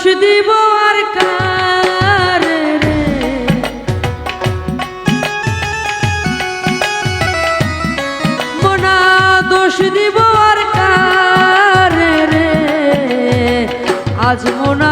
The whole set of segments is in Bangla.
দোষ দিব আর মনা দোষ দিব আর কার রে? আজ মনার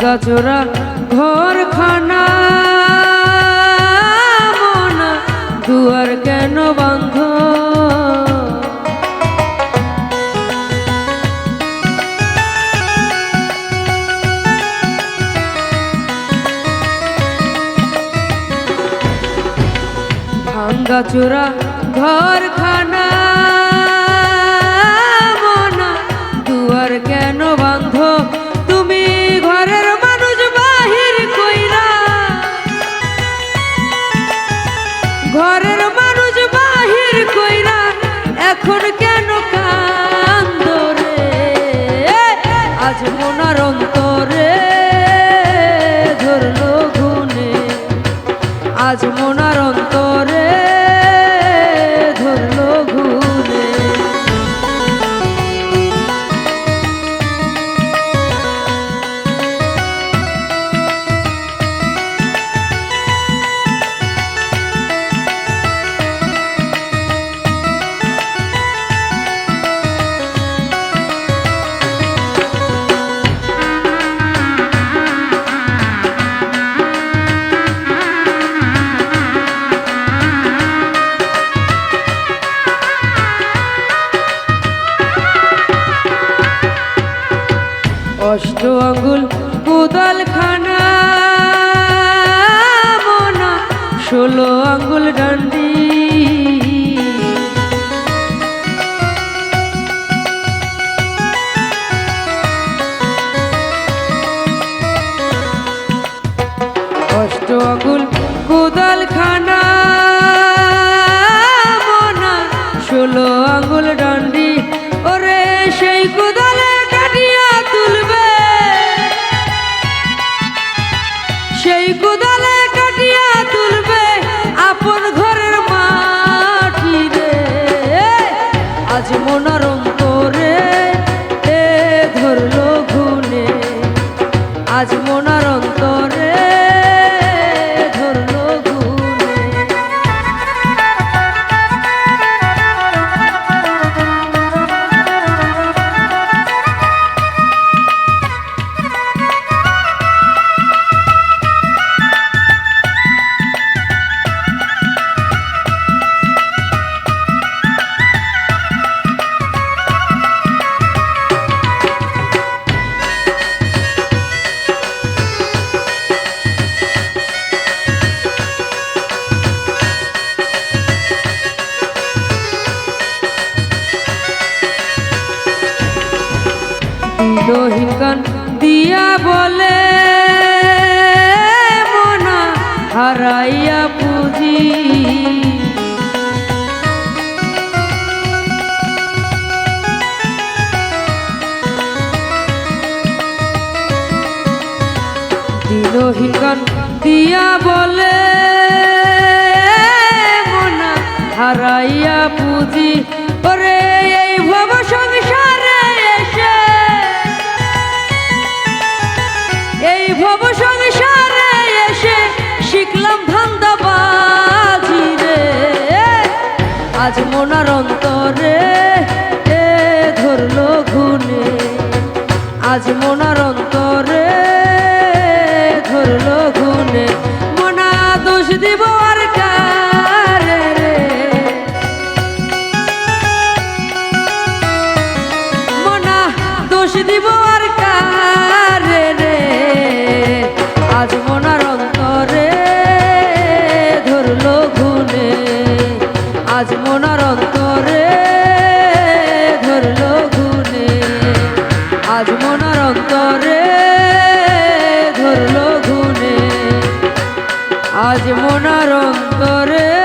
ভাঙ্গা চোরা ঘর খানা মনা দুয়ার কেন বন্ধ? ভাঙ্গা চোরা ঘর অষ্ট আঙ্গুল কোদাল খানা মনা ষোলো আঙ্গুল ডান্ডি куди দিনহীন গান দিয়া বলে মনা হারাইয়া পুঁজি। দিনহীন গান দিয়া বলে আজ মনার অন্তরে ধরল ঘুনে মনা দোষ দিব আর মনা দোষ দিব আর কারে রে? আজ মনার অন্তরে ধরল ঘুনে আজ মনার অন্তরে আজ মোনার অন্তরে